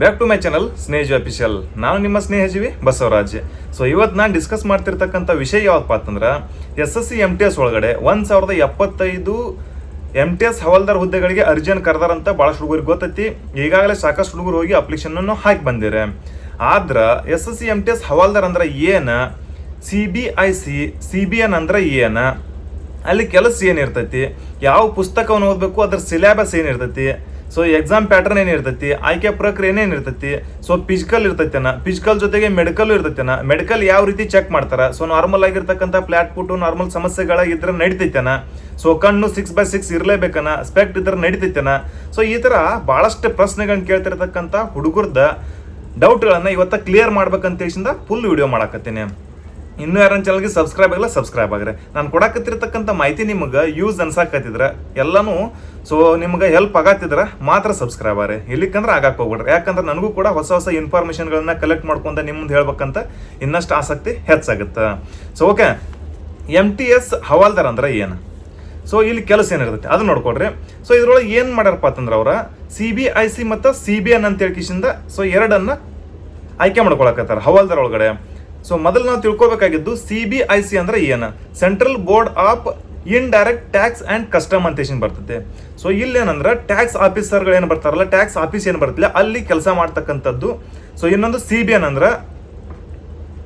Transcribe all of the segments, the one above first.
Back to my channel Snehaji official ನಾನು ನಿಮ್ಮ ಸ್ನೇಹಜೀವಿ Basavaraj. So ಇವತ್ತು ನಾನು ಡಿಸ್ಕಸ್ ಮಾಡ್ತಿರ್ತಕ್ಕಂಥ ವಿಷಯ ಯಾವಪ್ಪ ಅಂತಂದ್ರೆ S S C M T S ಒಳಗಡೆ ಒಂದು ಸಾವಿರದ ಎಪ್ಪತ್ತೈದು ಎಂ ಟಿ ಎಸ್ ಹವಾಲ್ದಾರ್ ಹುದ್ದೆಗಳಿಗೆ ಅರ್ಜಿಯನ್ನು ಕರೆದಾರಂತ ಭಾಳಷ್ಟು ಹುಡುಗರಿಗೆ ಗೊತ್ತೈತಿ. ಈಗಾಗಲೇ ಸಾಕಷ್ಟು ಹುಡುಗರು ಹೋಗಿ ಅಪ್ಲಿಕೇಶನ್ ಹಾಕಿ ಬಂದಿರ ಆದ್ರೆ S S C M T S ಹವಾಲ್ದಾರ್ ಅಂದ್ರೆ ಏನ? C B I C C B N ಅಂದ್ರೆ ಏನ? ಅಲ್ಲಿ ಕೆಲಸ ಏನಿರ್ತೈತಿ ಯಾವ ಪುಸ್ತಕವನ್ನು ಓದಬೇಕು? ಅದರ ಸಿಲೆಬಸ್ ಏನಿರ್ತೈತಿ ಸೊ ಎಕ್ಸಾಮ್ ಪ್ಯಾಟರ್ನ್ ಏನಿರ್ತೈತಿ ಆಯ್ಕೆ ಪ್ರಕ್ರಿಯೆ ಏನಿರ್ತೈತಿ ಸೊ ಫಿಸಿಕಲ್ ಇರ್ತೈತೆನ? ಫಿಸಿಕಲ್ ಜೊತೆಗೆ ಮೆಡಿಕಲ್ ಇರ್ತೈತೆನ? ಮೆಡಿಕಲ್ ಯಾವ ರೀತಿ ಚೆಕ್ ಮಾಡ್ತಾರೆ? ಸೊ ನಾರ್ಮಲ್ ಆಗಿರ್ತಕ್ಕಂಥ ಫ್ಲಾಟ್ ಪುಟ್ಟು ನಾರ್ಮಲ್ ಸಮಸ್ಯೆಗಳಾಗಿದ್ರೆ ನಡಿತೈತೆನ? ಸೊ ಕಣ್ಣು ಸಿಕ್ಸ್ ಬೈ ಸಿಕ್ಸ್ ಇರಲೇಬೇಕನ? ಸ್ಪೆಕ್ಟ್ ಇದ್ರೆ ನಡಿತೈತೆನ? ಸೊ ಈ ಥರ ಭಾಳಷ್ಟು ಪ್ರಶ್ನೆಗಳನ್ನ ಕೇಳ್ತಿರ್ತಕ್ಕಂಥ ಹುಡುಗರ್ದ ಡೌಟ್ಗಳನ್ನ ಇವತ್ತ ಕ್ಲಿಯರ್ ಮಾಡ್ಬೇಕಂತ ಹೇಳಿಸಿಂದ ಫುಲ್ ವಿಡಿಯೋ ಮಾಡಕತ್ತೀನಿ. ಇನ್ನೂ ಯಾರನ್ನ ಚಾನಲ್ಗೆ ಸಬ್ಸ್ಕ್ರೈಬ್ ಆಗಿಲ್ಲ ಸಬ್ಸ್ಕ್ರೈಬ್ ಆಗ್ರೆ. ನಾನು ಕೊಡಕತ್ತಿರ್ತಕ್ಕಂಥ ಮಾಹಿತಿ ನಿಮಗೆ ಯೂಸ್ ಅನ್ಸಾಕತ್ತಿದ್ರೆ ಎಲ್ಲನೂ ಸೊ ನಿಮ್ಗೆ ಹೆಲ್ಪ್ ಆಗತ್ತಿದ್ರೆ ಮಾತ್ರ ಸಬ್ಸ್ಕ್ರೈಬ್ ಆಗ್ರಿ. ಇಲ್ಲಿಕ್ಕಂದ್ರೆ ಆಗಕ್ಕೆ ಹೋಗ್ಬಿಡ್ರಿ. ಯಾಕಂದ್ರೆ ನನಗೂ ಕೂಡ ಹೊಸ ಹೊಸ ಇನ್ಫಾರ್ಮೇಷನ್ಗಳನ್ನ ಕಲೆಕ್ಟ್ ಮಾಡ್ಕೊಂತ ನಿಮ್ದು ಮುಂದೆ ಹೇಳ್ಬೇಕಂತ ಇನ್ನಷ್ಟು ಆಸಕ್ತಿ ಹೆಚ್ಚಾಗುತ್ತೆ. So okay M T S ಹವಾಲ್ದಾರ್ ಅಂದ್ರೆ ಏನು? ಸೊ ಇಲ್ಲಿ ಕೆಲಸ ಏನಿರ್ತೈತೆ ಅದು ನೋಡ್ಕೊಡ್ರಿ. ಸೊ ಇದ್ರೊಳಗೆ ಏನು ಮಾಡ್ಯಾರಪ್ಪ ಅಂತಂದ್ರೆ ಅವ್ರ ಸಿ ಬಿ ಐ ಸಿ ಮತ್ತು ಸಿ ಬಿ ಎನ್ ಅಂತ ಹೇಳ್ಕಿಸಿಂದ ಸೊ ಎರಡನ್ನ ಆಯ್ಕೆ ಮಾಡ್ಕೊಳಕತ್ತಾರ ಹವಾಲ್ದಾರ್ ಒಳಗಡೆ. ಸೊ ಮೊದಲು ನಾವು ತಿಳ್ಕೊಬೇಕಾಗಿದ್ದು ಸಿ ಬಿ ಐ ಸಿ ಅಂದ್ರೆ ಏನು? Central board of indirect tax and custom ಅಂತ ಹೇಳಿ ಬರ್ತೈತೆ ಸೊ ಇಲ್ಲಿ ಏನಂದ್ರೆ ಟ್ಯಾಕ್ಸ್ ಆಫೀಸರ್ಗಳು ಏನು ಬರ್ತಾರಲ್ಲ ಟ್ಯಾಕ್ಸ್ ಆಫೀಸ್ ಏನು ಬರ್ತಿಲ್ಲ ಅಲ್ಲಿ ಕೆಲಸ ಮಾಡ್ತಕ್ಕಂಥದ್ದು. ಸೊ ಇನ್ನೊಂದು ಸಿ ಬಿ ಎನ್ ಅಂದ್ರೆ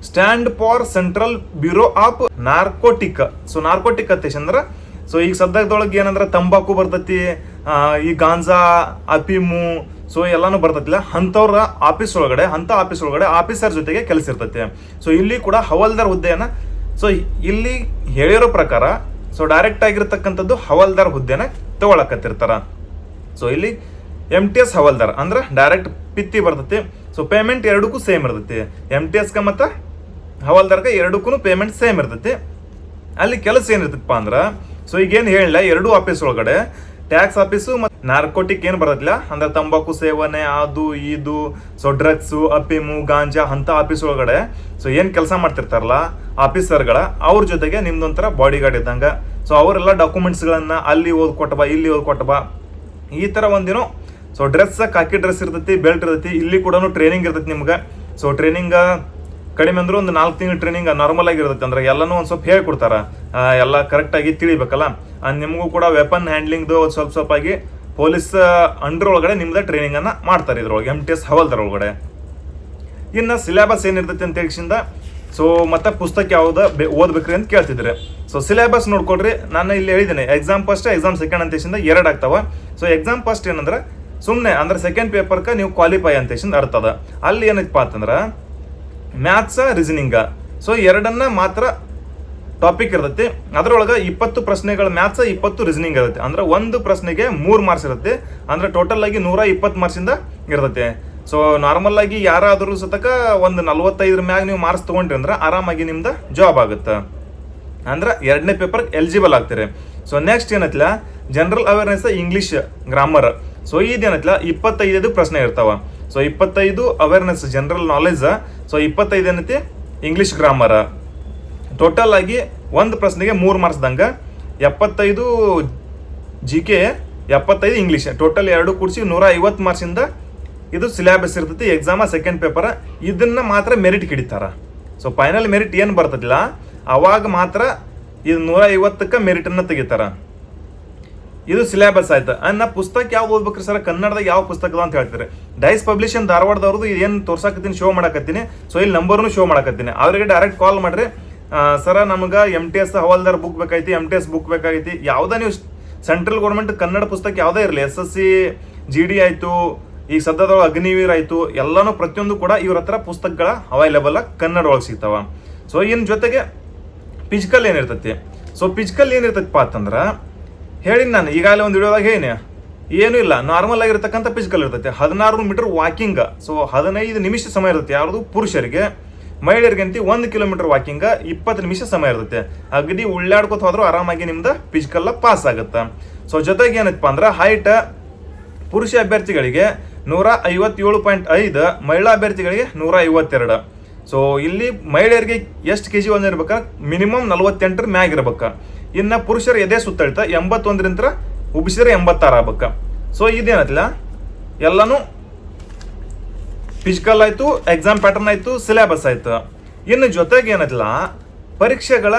stand for central bureau of narcotic so narcotic ಅಂದ್ರೆ ಸೊ ಈಗ ಸದ್ಯದೊಳಗೆ ಏನಂದ್ರೆ ತಂಬಾಕು ಬರ್ತೈತಿ ಈ ಗಾಂಜಾ ಅಫೀಮು ಸೊ ಎಲ್ಲಾನು ಬರ್ತೈತಿಲ್ಲ ಅಂಥವ್ರ ಆಫೀಸ್ ಒಳಗಡೆ, ಅಂಥ ಆಫೀಸ್ ಒಳಗಡೆ ಆಫೀಸರ್ ಜೊತೆಗೆ ಕೆಲಸ ಇರ್ತೈತೆ. ಸೊ ಇಲ್ಲಿ ಕೂಡ ಹವಾಲ್ದಾರ್ ಹುದ್ದೆಯನ್ನ ಸೊ ಇಲ್ಲಿ ಹೇಳಿರೋ ಪ್ರಕಾರ ಸೊ ಡೈರೆಕ್ಟ್ ಆಗಿರ್ತಕ್ಕಂಥದ್ದು ಹವಾಲ್ದಾರ್ ಹುದ್ದೆನ ತಗೊಳಕತ್ತಿರ್ತಾರ. ಸೊ ಇಲ್ಲಿ ಎಂ ಟಿ ಎಸ್ ಹವಾಲ್ದಾರ್, ಅಂದ್ರೆ ಡೈರೆಕ್ಟ್ ಪಿತ್ತಿ ಬರ್ತೈತಿ. ಸೊ ಪೇಮೆಂಟ್ ಎರಡಕ್ಕೂ ಸೇಮ್ ಇರ್ತೈತಿ. ಎಂ ಟಿ ಎಸ್ಗೆ ಮತ್ತು ಹವಾಲ್ದಾರ್ಗೆ ಎರಡಕ್ಕೂ ಪೇಮೆಂಟ್ ಸೇಮ್ ಇರ್ತೈತಿ. ಅಲ್ಲಿ ಕೆಲಸ ಏನಿರ್ತಪ್ಪ ಅಂದ್ರೆ ಸೊ ಈಗೇನು ಹೇಳಲ್ಲ, ಎರಡೂ ಆಫೀಸ್ ಒಳಗಡೆ ಟ್ಯಾಕ್ಸ್ ಆಫೀಸು ಮತ್ತು ನಾರ್ಕೋಟಿಕ್ ಏನು ಬರೋದಿಲ್ಲ, ಅಂದ್ರೆ ತಂಬಾಕು ಸೇವನೆ ಅದು ಇದು ಸೊ ಡ್ರಗ್ಸು ಅಪಿಮು ಗಾಂಜಾ ಅಂತ ಆಫೀಸ್ ಒಳಗಡೆ ಸೊ ಏನು ಕೆಲಸ ಮಾಡ್ತಿರ್ತಾರಲ್ಲ ಆಫೀಸರ್ಗಳ ಅವ್ರ ಜೊತೆಗೆ ನಿಮ್ದೊಂಥರ ಬಾಡಿ ಗಾರ್ಡ್ ಇದ್ದಂಗೆ. ಸೊ ಅವರೆಲ್ಲ ಡಾಕ್ಯುಮೆಂಟ್ಸ್ಗಳನ್ನು ಅಲ್ಲಿ ಓದ್ಕೊಟ್ಟಬಾ ಇಲ್ಲಿ ಓದ್ಕೊಟ್ಟಬಾ ಈ ಥರ ಒಂದೇನು ಸೊ ಡ್ರೆಸ್ ಕಾಕಿ ಡ್ರೆಸ್ ಇರ್ತೈತಿ ಬೆಲ್ಟ್ ಇರ್ತೈತಿ, ಇಲ್ಲಿ ಕೂಡ ಟ್ರೈನಿಂಗ್ ಇರ್ತೈತಿ ನಿಮ್ಗೆ. ಸೊ ಟ್ರೈನಿಂಗ್ ಕಡಿಮೆ ಅಂದ್ರೆ ಒಂದು ನಾಲ್ಕು ತಿಂಗಳ ಟ್ರೈನಿಂಗ್ ನಾರ್ಮಲ್ ಆಗಿರ್ತೈತೆ ಅಂದ್ರೆ ಎಲ್ಲನೂ ಒಂದು ಸ್ವಲ್ಪ ಹೇಳ್ಕೊಡ್ತಾರ. ಎಲ್ಲ ಕರೆಕ್ಟಾಗಿ ತಿಳಿಬೇಕಲ್ಲ. ನಿಮಗೂ ಕೂಡ ವೆಪನ್ ಹ್ಯಾಂಡ್ಲಿಂಗ್ದು ಸ್ವಲ್ಪ ಸ್ವಲ್ಪ ಆಗಿ ಪೊಲೀಸ್ ಅಂಡರ್ ಒಳಗಡೆ ನಿಮ್ದು ಟ್ರೈನಿಂಗನ್ನು ಮಾಡ್ತಾರೆ ಇದ್ರೊಳಗೆ ಎಂ ಟಿ ಎಸ್ ಹವಾಲ್ದಾರ್ ಒಳಗಡೆ. ಇನ್ನು ಸಿಲೆಬಸ್ ಏನಿರ್ತೈತೆ ಅಂತ ಹೇಳಿಂದ ಸೊ ಮತ್ತೆ ಪುಸ್ತಕ ಯಾವ್ದು ಬೆ- ಓದ್ಬೇಕ್ರಿ ಅಂತ ಕೇಳ್ತಿದ್ರೆ. ಸೊ ಸಿಲೆಬಸ್ ನೋಡ್ಕೊಡ್ರಿ, ನಾನು ಇಲ್ಲಿ ಹೇಳಿದ್ದೀನಿ ಎಕ್ಸಾಮ್ ಫಸ್ಟ್ ಎಕ್ಸಾಮ್ ಸೆಕೆಂಡ್ ಅಂತ ಹೇಳಿಸಿಂದ ಎರಡು ಆಗ್ತಾವ. ಸೊ ಎಕ್ಸಾಮ್ ಫಸ್ಟ್ ಏನಂದ್ರೆ ಸುಮ್ಮನೆ ಅಂದ್ರೆ ಸೆಕೆಂಡ್ ಪೇಪರ್ಗೆ ನೀವು ಕ್ವಾಲಿಫೈ ಅಂತ ಅರ್ಥದ ಅರ್ಥ ಅಲ್ಲಿ ಏನೈತಪ್ಪ ಅಂತಂದ್ರೆ ಮ್ಯಾಥ್ಸ ರೀಸನಿಂಗ ಸೊ ಎರಡನ್ನ ಮಾತ್ರ ಟಾಪಿಕ್ ಇರ್ತೈತಿ. ಅದರೊಳಗೆ ಇಪ್ಪತ್ತು ಪ್ರಶ್ನೆಗಳ ಮ್ಯಾಥ್ಸ್ ಇಪ್ಪತ್ತು ರೀಸನಿಂಗ್ ಇರುತ್ತೆ. ಅಂದ್ರೆ ಒಂದು ಪ್ರಶ್ನೆಗೆ ಮೂರು ಮಾರ್ಕ್ಸ್ ಇರುತ್ತೆ. ಅಂದ್ರೆ ಟೋಟಲ್ ಆಗಿ ನೂರ ಇಪ್ಪತ್ತು ಮಾರ್ಕ್ಸಿಂದ ಇರುತ್ತೆ. ಸೊ ನಾರ್ಮಲ್ ಆಗಿ ಯಾರಾದರೂ ಸತಕ ಒಂದು ನಲ್ವತ್ತೈದರ ಮ್ಯಾಗ ನೀವು ಮಾರ್ಕ್ಸ್ ತೊಗೊಂಡ್ರಿ ಅಂದ್ರೆ ಆರಾಮಾಗಿ ನಿಮ್ದು ಜಾಬ್ ಆಗುತ್ತೆ. ಅಂದ್ರೆ ಎರಡನೇ ಪೇಪರ್ ಎಲಿಜಿಬಲ್ ಆಗ್ತೀರಿ. So next ಏನತ್ಲ general awareness English grammar so ಇದೇನೈತಿಲ್ಲ ಇಪ್ಪತ್ತೈದು ಪ್ರಶ್ನೆ ಇರ್ತಾವ. ಸೊ ಇಪ್ಪತ್ತೈದು ಅವೇರ್ನೆಸ್ ಜನರಲ್ ನಾಲೆಜ್ ಸೊ ಇಪ್ಪತ್ತೈದು ಏನೈತಿ? ಇಂಗ್ಲಿಷ್ ಗ್ರಾಮರ್ ಟೋಟಲ್ ಆಗಿ ಒಂದು ಪ್ರಶ್ನೆಗೆ ಮೂರು ಮಾರ್ಕ್ಸ್ ದಂಗ. ಎಪ್ಪತ್ತೈದು ಜಿ ಕೆ ಎಪ್ಪತ್ತೈದು ಇಂಗ್ಲೀಷ್ ಟೋಟಲ್ ಎರಡು ಕೂಡಿಸಿ ನೂರ ಐವತ್ತು ಮಾರ್ಕ್ಸಿಂದ ಇದು ಸಿಲೆಬಸ್ ಇರ್ತೈತಿ ಎಕ್ಸಾಮ ಸೆಕೆಂಡ್ ಪೇಪರ್ ಇದನ್ನು ಮಾತ್ರ ಮೆರಿಟ್ ಹಿಡಿತಾರ ಸೊ ಫೈನಲ್ ಮೆರಿಟ್ ಏನು ಬರ್ತದಿಲ್ಲ? ಅವಾಗ ಮಾತ್ರ ಇದು ನೂರ ಐವತ್ತಕ್ಕೆ ಮೆರಿಟನ್ನು ತೆಗಿತಾರ. ಇದು ಸಿಲೆಬಸ್ ಆಯ್ತು. ಅನ್ನ ಪುಸ್ತಕ ಯಾವ ಓದ್ಬೇಕ್ರಿ ಸರ್? ಕನ್ನಡದಾಗ ಯಾವ ಪುಸ್ತಕ ಅದ ಅಂತ ಹೇಳ್ತಾರೆ. ಡೈಸ್ ಪಬ್ಲಿಷನ್ ಧಾರವಾಡದವ್ರದ್ದು ಏನು ತೋರ್ಸಾಕತ್ತೀನಿ ಶೋ ಮಾಡಕತ್ತೀನಿ. ಸೊ ಇಲ್ಲಿ ನಂಬರ್ನು ಶೋ ಮಾಡಕತ್ತೀನಿ. ಅವರಿಗೆ ಡೈರೆಕ್ಟ್ ಕಾಲ್ ಮಾಡ್ರಿ. ಸರ, ನಮ್ಗೆ ಎಂ ಟಿ ಎಸ್ ಹವಾಲ್ದಾರ್ ಬುಕ್ ಬೇಕಾಯ್ತಿ ಎಂ ಟಿ ಎಸ್ ಬುಕ್ ಬೇಕಾಗೈತಿ ಯಾವುದೇ ನೀವು ಸೆಂಟ್ರಲ್ ಗೌರ್ಮೆಂಟ್ ಕನ್ನಡ ಪುಸ್ತಕ ಯಾವುದೇ ಇರಲಿ S S C G D ಆಯಿತು, ಈಗ ಸದ್ಯದೊಳಗೆ ಅಗ್ನಿವೀರ್ ಆಯಿತು, ಎಲ್ಲನೂ ಪ್ರತಿಯೊಂದು ಕೂಡ ಇವ್ರ ಹತ್ರ ಪುಸ್ತಕಗಳ ಅವೈಲೇಬಲ್ ಕನ್ನಡ ಒಳಗೆ ಸಿಗ್ತಾವ. ಸೊ ಇನ್ನು ಜೊತೆಗೆ ಫಿಸಿಕಲ್ ಏನಿರ್ತೈತಿ? ಸೊ ಫಿಸಿಕಲ್ ಪಾ ಅಂತಂದ್ರೆ, ಹೇಳಿನಿ ನಾನು, ಈಗಾಗಲೇ ಒಂದು ವಿಡಿಯೋದಾಗ ಹೇಳಿ ಏನೂ ಇಲ್ಲ ನಾರ್ಮಲ್ ಆಗಿರ್ತಕ್ಕಂಥ ಫಿಸಿಕಲ್ ಇರ್ತೈತಿ. ಹದಿನಾರು ಮೀಟರ್ ವಾಕಿಂಗ್ ಸೊ ಹದಿನೈದು ನಿಮಿಷ ಸಮಯ ಇರುತ್ತೆ, ಯಾರ್ದು? ಪುರುಷರಿಗೆ. ಮಹಿಳೆಯರಿಗಂತ ಒಂದು ಕಿಲೋಮೀಟರ್ ವಾಕಿಂಗ್ ಇಪ್ಪತ್ತು ನಿಮಿಷ ಸಮಯ ಇರುತ್ತೆ. ಅಗದಿ ಉಳ್ಳಾಡ್ಕೊತ ಹೋದ್ರು ಆರಾಮಾಗಿ ನಿಮ್ದು ಫಿಸಿಕಲ್ ಪಾಸ್ ಆಗುತ್ತೆ. ಸೊ ಜೊತೆಗೆ ಏನಪ್ಪ ಅಂದ್ರೆ ಹೈಟ್ ಪುರುಷ ಅಭ್ಯರ್ಥಿಗಳಿಗೆ ನೂರ ಐವತ್ತೇಳು ಪಾಯಿಂಟ್ ಐದು, ಮಹಿಳಾ ಅಭ್ಯರ್ಥಿಗಳಿಗೆ ನೂರ ಐವತ್ತೆರಡು. ಸೊ ಇಲ್ಲಿ ಮಹಿಳೆಯರಿಗೆ ಎಷ್ಟು ಕೆ ಜಿ ಒಂದು ಇರ್ಬೇಕಾ? ಮಿನಿಮಮ್ ನಲ್ವತ್ತೆಂಟರ ಮ್ಯಾಗ ಇರ್ಬೇಕ. ಇನ್ನು ಪುರುಷರ ಎದೆ ಸುತ್ತಳಿತ ಎಂಬತ್ತೊಂದರಿಂದ ಉಬ್ಬಿಸಿದ್ರೆ ಎಂಬತ್ತಾರು ಆಗ್ಬೇಕ. ಸೊ ಇದೇನತ್ತಿಲ್ಲ? ಎಲ್ಲನೂ ಫಿಸಿಕಲ್ ಆಯಿತು ಎಕ್ಸಾಮ್ ಪ್ಯಾಟರ್ನ್ ಆಯಿತು ಸಿಲೆಬಸ್ ಆಯ್ತು. ಇನ್ನು ಜೊತೆಗೆ ಏನೈತಲ್ಲ ಪರೀಕ್ಷೆಗಳ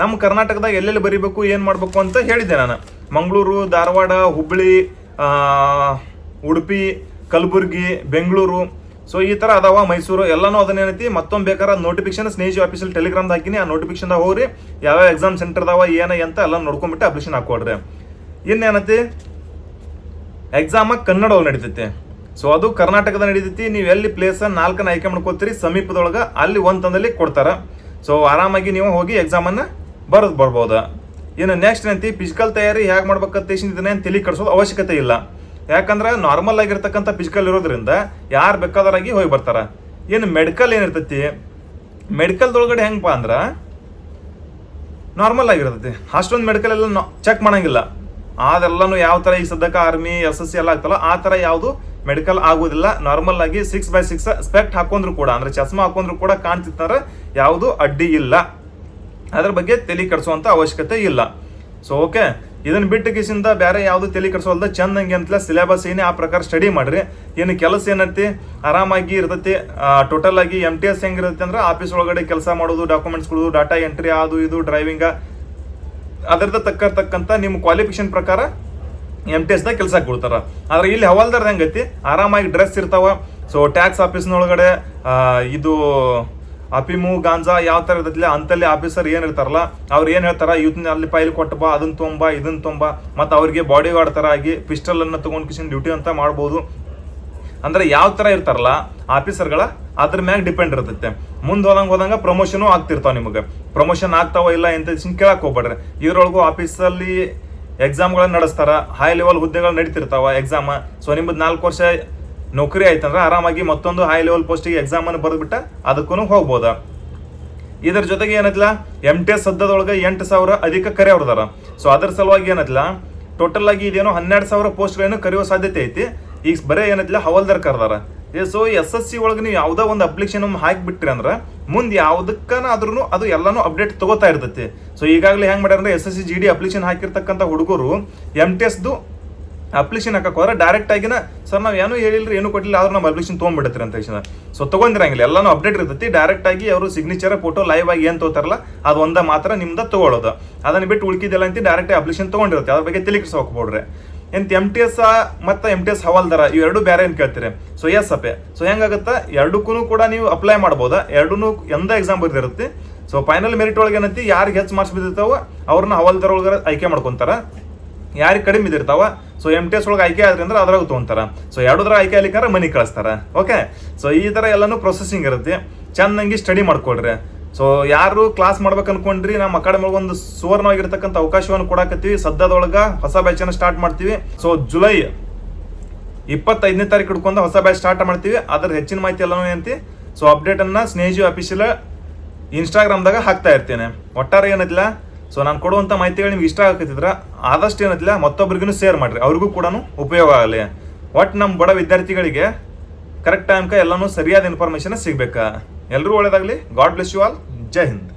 ನಮ್ಮ ಕರ್ನಾಟಕದಾಗ ಎಲ್ಲೆಲ್ಲಿ ಬರಿಬೇಕು, ಏನು ಮಾಡಬೇಕು ಅಂತ ಹೇಳಿದ್ದೆ ನಾನು. ಮಂಗಳೂರು, ಧಾರವಾಡ ಹುಬ್ಬಳ್ಳಿ ಉಡುಪಿ, ಕಲಬುರ್ಗಿ, ಬೆಂಗಳೂರು. ಸೊ ಈ ಥರ ಅದಾವ ಮೈಸೂರು, ಎಲ್ಲನೂ ಅದನ್ನೇನೈತಿ ಮತ್ತೊಂದು ಬೇಕಾದ್ರೆ ನೋಟಿಫಿಕೇಶನ್ ಸ್ನೇಹಿ ಆಫೀಸಲ್ಲಿ ಟೆಲಿಗ್ರಾಮ್ದಾಗ ಹಾಕಿನಿ, ಆ ನೋಟಿಫಿಕೇಶನ್ದಾಗ ಹೋಗ್ರಿ. ಯಾವ್ಯಾವ ಎಕ್ಸಾಮ್ ಸೆಂಟರ್ ಅದಾವ, ಏನ ಅಂತ ಎಲ್ಲ ನೋಡ್ಕೊಂಬಿಟ್ಟು ಅಪ್ಲಿಕೇಶನ್ ಹಾಕೊಡ್ರಿ ಇನ್ನೇನೈತಿ ಎಕ್ಸಾಮ ಕನ್ನಡದಲ್ಲಿ ನಡೀತೈತಿ. ಸೊ ಅದು ಕರ್ನಾಟಕದ ನಡೀತೈತಿ. ನೀವು ಎಲ್ಲಿ ಪ್ಲೇಸ್ ನಾಲ್ಕನ್ನ ಆಯ್ಕೆ ಮಾಡ್ಕೋತೀರಿ, ಸಮೀಪದೊಳಗೆ ಅಲ್ಲಿ ಒಂದು ತಂದಲ್ಲಿ ಕೊಡ್ತಾರೆ. ಸೊ ಆರಾಮಾಗಿ ನೀವು ಹೋಗಿ ಎಕ್ಸಾಮನ್ನು ಬರೆದು ಬರ್ಬೋದು. ಇನ್ನು ನೆಕ್ಸ್ಟ್ ಏನಂತಿ ಫಿಸಿಕಲ್ ತಯಾರಿ ಹೇಗೆ ಮಾಡ್ಬೇಕಂತ ಇದನ್ನೇ ತಿಳಿ ಕಟ್ಸೋದು ಅವಶ್ಯಕತೆ ಇಲ್ಲ. ಯಾಕಂದ್ರೆ ನಾರ್ಮಲ್ ಆಗಿರ್ತಕ್ಕಂಥ ಫಿಸಿಕಲ್ ಇರೋದ್ರಿಂದ ಯಾರು ಬೇಕಾದರಾಗಿ ಹೋಗಿ ಬರ್ತಾರ. ಏನು ಮೆಡಿಕಲ್ ಏನಿರ್ತೈತಿ ಮೆಡಿಕಲ್ದೊಳಗಡೆ ಹೆಂಗಪ್ಪ ಅಂದ್ರೆ ನಾರ್ಮಲ್ ಆಗಿರ್ತೈತಿ. ಅಷ್ಟೊಂದು ಮೆಡಿಕಲ್ ಎಲ್ಲ ಚೆಕ್ ಮಾಡಂಗಿಲ್ಲ. ಅದೆಲ್ಲನೂ ಯಾವ ಥರ ಈ ಸದ್ಯಕ್ಕೆ ಆರ್ಮಿ ಎಸ್ ಎಸ್ ಸಿ ಎಲ್ಲ ಆಗ್ತಲ್ಲ, ಆ ಥರ ಯಾವುದು ಮೆಡಿಕಲ್ ಆಗೋದಿಲ್ಲ ನಾರ್ಮಲ್ ಆಗಿ ಸಿಕ್ಸ್ ಬೈ ಸಿಕ್ಸ್ ಸ್ಪೆಕ್ಟ್ ಹಾಕೊಂಡ್ರು ಕೂಡ, ಅಂದ್ರೆ ಚಸ್ಮಾ ಹಾಕೊಂಡ್ರು ಕೂಡ ಕಾಣ್ತಿರ್ತಾರೆ. ಯಾವುದು ಅಡ್ಡಿ ಇಲ್ಲ. ಅದ್ರ ಬಗ್ಗೆ ತಲೆ ಕಟ್ಸುವಂಥ ಅವಶ್ಯಕತೆ ಇಲ್ಲ. ಸೊ ಓಕೆ ಇದನ್ನ ಬಿಟ್ಟು ಕಿಸಿಂದ ಬೇರೆ ಯಾವುದು ತಲೆ ಕಟ್ಸೋಲ್ದ ಚಂದಂಗೆ ಅಂತಲೇ ಸಿಲೆಬಸ್ ಏನೇ ಆ ಪ್ರಕಾರ ಸ್ಟಡಿ ಮಾಡ್ರಿ. ಏನು ಕೆಲಸ ಏನೈತಿ? ಆರಾಮಾಗಿ ಇರ್ತೈತಿ. ಟೋಟಲ್ ಆಗಿ ಎಂ ಟಿ ಎಸ್ ಹೆಂಗಿರುತ್ತೆ ಅಂದ್ರೆ ಆಫೀಸ್ ಒಳಗಡೆ ಕೆಲಸ ಮಾಡೋದು ಡಾಕ್ಯುಮೆಂಟ್ಸ್ಗಳು ಡಾಟಾ ಎಂಟ್ರಿ ಅದು ಇದು ಡ್ರೈವಿಂಗ ಅದರದ ತಕ್ಕ ತಕ್ಕಂತ ನಿಮ್ಮ ಕ್ವಾಲಿಫಿಕೇಶನ್ ಪ್ರಕಾರ ಎಂ ಟಿ ಎಸ್ದಾಗ ಕೆಲಸ ಕೊಡ್ತಾರ. ಆದ್ರೆ ಇಲ್ಲಿ ಹವಾಲ್ದಾರ್ದ ಹೆಂಗೈತಿ? ಆರಾಮಾಗಿ ಡ್ರೆಸ್ ಇರ್ತಾವ. ಸೊ ಟ್ಯಾಕ್ಸ್ ಆಫೀಸ್ನೊಳಗಡೆ ಇದು ಅಪಿಮು, ಗಾಂಜಾ ಯಾವ ಥರ ಇರ್ತೈತಿಲ್ಲ ಅಂತಲ್ಲಿ ಆಫೀಸರ್ ಏನು ಇರ್ತಾರಲ್ಲ, ಅವ್ರು ಏನು ಹೇಳ್ತಾರೆ? ಇವತ್ತಿನ ಅಲ್ಲಿ ಫೈಲ್ ಕೊಟ್ಟಬಾ ಅದನ್ನ ತೊಂಬ ಇದನ್ನ ತೊಂಬ. ಮತ್ತು ಅವ್ರಿಗೆ ಬಾಡಿ ಗಾರ್ಡ್ ಥರ ಆಗಿ ಪಿಸ್ಟಲ್ ಅನ್ನ ತಗೊಂಡ್ ಕಿಶನ್ ಡ್ಯೂಟಿ ಅಂತ ಮಾಡ್ಬೋದು. ಅಂದ್ರೆ ಯಾವ ತರ ಇರ್ತಾರಲ್ಲ ಆಫೀಸರ್ಗಳ ಅದ್ರ ಮ್ಯಾಗ ಡಿಪೆಂಡ್ ಇರ್ತೈತೆ. ಮುಂದೆ ಹೋದಂಗೆ ಹೋದಂಗ ಪ್ರಮೋಷನು ಆಗ್ತಿರ್ತಾವ ನಿಮಗೆ. ಪ್ರಮೋಷನ್ ಆಗ್ತಾವ ಇಲ್ಲ ಅಂತ ಕೇಳಕ್ಕೆ ಹೋಗ್ಬೇಡ್ರಿ. ಇದ್ರೊಳಗು ಆಫೀಸಲ್ಲಿ ಎಕ್ಸಾಮ್ಗಳನ್ನ ನಡೆಸ್ತಾರ ಹೈ ಲೆವೆಲ್ ಹುದ್ದೆಗಳು ನಡೀತಿರ್ತಾವ ಎಕ್ಸಾಮ್. ಸೊ ನಿಮ್ಮದು ನಾಲ್ಕು ವರ್ಷ ನೌಕರಿ ಆಯ್ತಂದ್ರೆ ಆರಾಮಾಗಿ ಮತ್ತೊಂದು ಹೈ ಲೆವೆಲ್ ಪೋಸ್ಟಿಗೆ ಎಕ್ಸಾಮ್ ಅನ್ನು ಬರೆದ್ಬಿಟ್ಟ ಅದಕ್ಕೂ ಹೋಗ್ಬೋದ. ಇದರ ಜೊತೆಗೆ ಏನದಿಲ್ಲ ಎಂ ಟಿ ಎಸ್ ಸದ್ಯದೊಳಗೆ ಎಂಟು ಸಾವಿರ ಅಧಿಕ ಕರೆ ಅವ್ರದಾರ ಸೊ ಅದರ ಸಲುವಾಗಿ ಏನದಿಲ್ಲ ಟೋಟಲ್ ಆಗಿ ಇದೇನೋ ಹನ್ನೆರಡು ಸಾವಿರ ಪೋಸ್ಟ್ಗಳನ್ನು ಕರೆಯುವ ಸಾಧ್ಯತೆ ಐತಿ. ಈಗ ಬರೇ ಏನೈತಿಲ್ಲ, ಹವಲ್ದಾರ್ ಕರ್ದಾರ. ಸೊ ಎಸ್ ಎಸ್ ಸಿ ಒಳಗೆ ನೀವು ಯಾವುದೋ ಒಂದು ಅಪ್ಲಿಕೇಶನ್ ಹಾಕಿಬಿಟ್ರಿ ಅಂದ್ರೆ, ಮುಂದೆ ಯಾವ್ದಕ್ಕನ ಆದ್ರೂ ಅದು ಎಲ್ಲಾನು ಅಪ್ಡೇಟ್ ತಗೋತಾ ಇರ್ತೈತಿ. ಸೊ ಈಗಾಗಲೇ ಹೆಂಗ್ ಮಾಡ್ಯಾರ ಅಂದ್ರೆ S S C G D application ಹಾಕಿರ್ತಕ್ಕಂಥ ಹುಡುಗರು ಎಂ ಟಿ ಎಸ್ದು ಅಪ್ಲಿಕೇಶನ್ ಹಾಕಕ್ ಹೋದ್ರೆ ಡೈರೆಕ್ಟ್ ಆಗಿನ, ಸರ್, ನಾವು ಏನೂ ಹೇಳಿಲ್ರಿ, ಏನು ಕೊಟ್ಟಿಲ್ಲ, ಆದ್ರೂ ನಮ್ಮ ಅಪ್ಲಿಕೇಶನ್ ತೊಗೊಂಡ್ಬಿಡ್ತೀರಿ ಅಂತ ತಕ್ಷಣ ಸೊ ತಗೊಂಡಿರಂಗಿಲ್ಲ ಎಲ್ಲಾನು ಅಪ್ಡೇಟ್ ಇರ್ತೈತಿ. ಡೈರೆಕ್ಟ್ ಆಗಿ ಅವರು ಸಿಗ್ನೇಚರ್ ಫೋಟೋ ಲೈವ್ ಆಗಿ ಏನು ತಗೋತಾರಲ್ಲ, ಅದು ಒಂದ ಮಾತ್ರ ನಿಮ್ದ ತಗೊಳ್ಳೋದು ಅದನ್ನ ಬಿಟ್ಟು ಉಳ್ಕಿದೆಲ್ಲ ಅಂತ ಡೈರೆಕ್ಟ್ ಅಪ್ಲಿಕೇಶನ್ ತಗೊಂಡಿರುತ್ತೆ. ಅದ್ರ ಬಗ್ಗೆ ತಲೆ ಹೋಗ್ಬೋಡ್ರಿ ಎಂತ ಎಂ ಟಿ ಎಸ್ ಮತ್ತು ಎಂ ಟಿ ಎಸ್ ಹವಾಲ್ದಾರ ಇವೆರಡು ಬೇರೆ ಏನು ಕೇಳ್ತೀರಿ? ಸೊ ಎಸ್ ಅಪೆ ಸೊ ಹೆಂಗಾಗುತ್ತೆ? ಎರಡಕ್ಕೂ ಕೂಡ ನೀವು ಅಪ್ಲೈ ಮಾಡ್ಬೋದಾ? ಎರಡೂ ಎಂದ ಎಕ್ಸಾಮ್ ಬರ್ದಿರುತ್ತೆ. ಸೊ ಫೈನಲ್ ಮೆರಿಟ್ ಒಳಗೆ ಏನೈತಿ? ಯಾರಿಗೆ ಹೆಚ್ಚು ಮಾರ್ಕ್ಸ್ ಬಿದ್ದಿರ್ತಾವ? ಅವ್ರನ್ನ ಹವಾಲ್ದಾರ ಒಳಗೆ ಆಯ್ಕೆ ಮಾಡ್ಕೊಂತಾರ. ಯಾರಿಗೆ ಕಡಿಮೆ ಇದಿರ್ತಾವ ಸೊ ಎಂ ಟಿ ಎಸ್ ಒಳಗೆ ಆಯ್ಕೆ ಆದ್ರೆ ಅಂದ್ರೆ ಅದ್ರಾಗ ತೊಗೊಂತಾರ. ಸೊ ಎರಡುದ್ರ ಆಯ್ಕೆ ಆಗ್ಲಿಕ್ಕಾರ ಮನಿ ಕಳಿಸ್ತಾರ. ಓಕೆ ಸೊ ಈ ಥರ ಎಲ್ಲಾನು ಪ್ರೊಸೆಸಿಂಗ್ ಇರುತ್ತೆ. ಚೆನ್ನಾಗಿ ಸ್ಟಡಿ ಮಾಡ್ಕೊಳ್ರಿ. ಸೊ ಯಾರು ಕ್ಲಾಸ್ ಮಾಡ್ಬೇಕು ಅನ್ಕೊಂಡ್ರಿ ನಮ್ಮ ಅಕಾಡೆಮಿ ಒಂದು ಸುವರ್ಣವಾಗಿರ್ತಕ್ಕಂಥ ಅವಕಾಶವನ್ನು ಕೊಡಾಕತ್ತೀವಿ. ಸದ್ಯದೊಳಗೆ ಹೊಸ ಬ್ಯಾಚನ್ನು ಸ್ಟಾರ್ಟ್ ಮಾಡ್ತೀವಿ. ಸೊ ಜುಲೈ ಇಪ್ಪತ್ತೈದನೇ ತಾರೀಕು ಹಿಡ್ಕೊಂಡು ಹೊಸ ಬ್ಯಾಚ್ ಸ್ಟಾರ್ಟ್ ಮಾಡ್ತೀವಿ. ಅದ್ರ ಹೆಚ್ಚಿನ ಮಾಹಿತಿ ಎಲ್ಲನೂ ಏನಂತಿ? ಸೊ ಅಪ್ಡೇಟ್ ಅನ್ನ ಸ್ನೇಜು ಅಫಿಷಿಯಲ್ ಇನ್ಸ್ಟಾಗ್ರಾಮ್ದಾಗ ಹಾಕ್ತಾ ಇರ್ತೇನೆ. ಒಟ್ಟಾರೆ ಏನಿಲ್ಲ ಸೊ ನಾನು ಕೊಡುವಂಥ ಮಾಹಿತಿಗಳು ನಿಮ್ಗೆ ಇಷ್ಟ ಆಗತ್ತಿದ್ರ ಆದಷ್ಟು ಏನಿಲ್ಲ ಮತ್ತೊಬ್ಬರಿಗೂ ಶೇರ್ ಮಾಡಿರಿ. ಅವ್ರಿಗೂ ಕೂಡ ಉಪಯೋಗ ಆಗಲಿ. ಒಟ್ಟು ನಮ್ಮ ಬಡ ವಿದ್ಯಾರ್ಥಿಗಳಿಗೆ ಕರೆಕ್ಟ್ ಟೈಮ್ಗೆ ಎಲ್ಲನೂ ಸರಿಯಾದ ಇನ್ಫಾರ್ಮೇಷನ್ ಸಿಗ್ಬೇಕಾ? ಎಲ್ಲರೂ ಒಳ್ಳೇದಾಗಲಿ. God bless you all Jai Hind.